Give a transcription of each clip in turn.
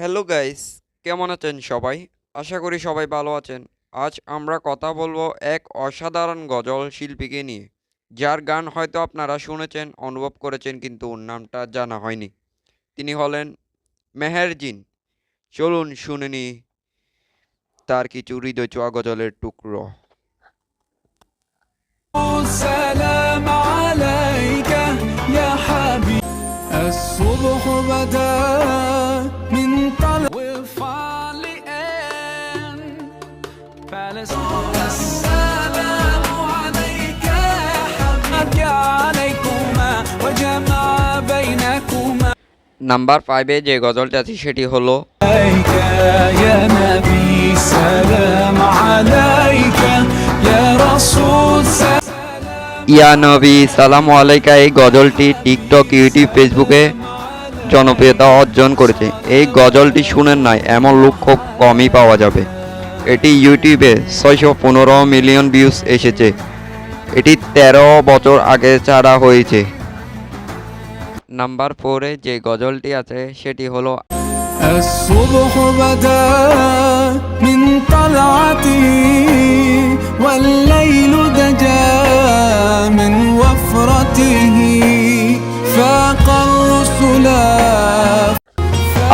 Hello guys কেমন আছেন সবাই আশা করি সবাই ভালো আছেন আজ আমরা কথা বলবো এক অসাধারণ গজল শিল্পীকে নিয়ে যার গান হয়তো আপনারা শুনেছেন অনুভব করেছেন কিন্তু ওর নামটা জানা হয়নি তিনি হলেন মেহেরজিন চলুন শুনে নি তার কিছু হৃদয় ছোঁয়া গজলের টুকরো السلام عليك يا حبيبي الصبح بدا finally end. নাম্বার ফাইভে যে গজলটি আছে, সেটি হল ইয়া নবী, সালাম আলাইকা, এই গজলটি টিকটক ইউটিউব ফেসবুকে জনপ্রিয়তা অর্জন করেছে এই গজলটি শুনেন নাই এমন লোক খুব কমই পাওয়া যাবে এটি ইউটিউবে ছয়শো পনেরো মিলিয়ন ভিউজ এসেছে এটি তেরো বছর আগে ছাড়া হয়েছে নাম্বার ফোরে যে গজলটি আছে সেটি হলো الصبح بدا من طلعتي والليل دجا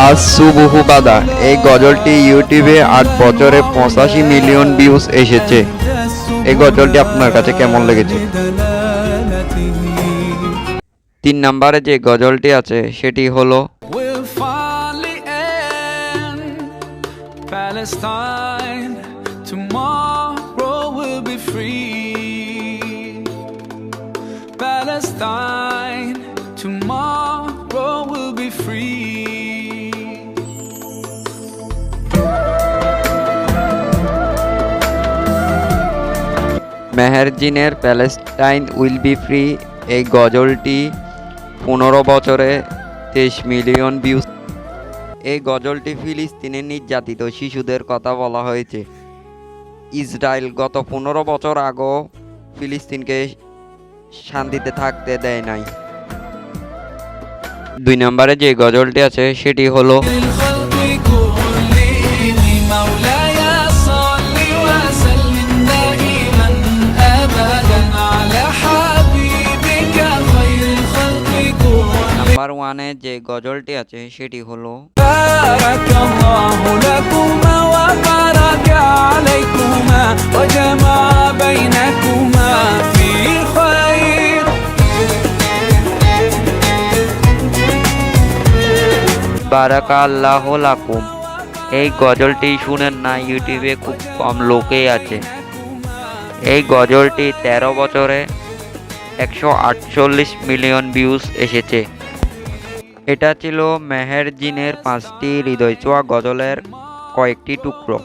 আজ সুবহু বাদা। এই গজলটি ইউটিউবে আট বছরে পঁচাশি মিলিয়ন ভিউজ এসেছে। এই গজলটি আপনার কাছে কেমন লেগেছে? তিন নম্বরে যে গজলটি আছে, সেটি হলো Palestine, tomorrow will be free. Palestine, tomorrow will be free. মেহেরজিনের প্যালেস্টাইন উইল বি ফ্রি। এই গজলটি পনেরো বছরে তেইশ মিলিয়ন ভিউজ এই গজলটি ফিলিস্তিনের নির্যাতিত শিশুদের কথা বলা হয়েছে। ইসরায়েল গত পনেরো বছর আগেও ফিলিস্তিনকে শান্তিতে থাকতে দেয় নাই। দুই নম্বরে যে গজলটি আছে, সেটি হলো নাম্বার ওয়ানে যে গজলটি আছে সেটি হলো বারাকা আল্লাহ লাকুম। এই গজলটি শুনেন না, ইউটিউবে খুব কম লোকেই আছে। এই গজলটি ১৩ বছরে একশো আটচল্লিশ মিলিয়ন ভিউজ এসেছে। এটা ছিল মেহের জিনের পাঁচটি হৃদয় ছোঁয়া গজলের কয়েকটি টুকরো।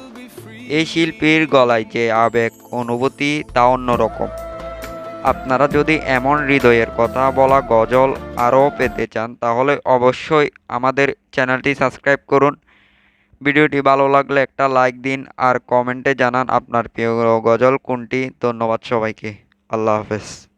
এই শিল্পীর গলায় যে আবেগ, অনুভূতি তা অন্যরকম। আপনারা যদি এমন হৃদয়ের কথা বলা গজল আরও পেতে চান, তাহলে অবশ্যই আমাদের চ্যানেলটি সাবস্ক্রাইব করুন। ভিডিওটি ভালো লাগলে একটা লাইক দিন আর কমেন্টে জানান আপনার প্রিয় গজল কোনটি। ধন্যবাদ সবাইকে। আল্লাহ হাফেজ।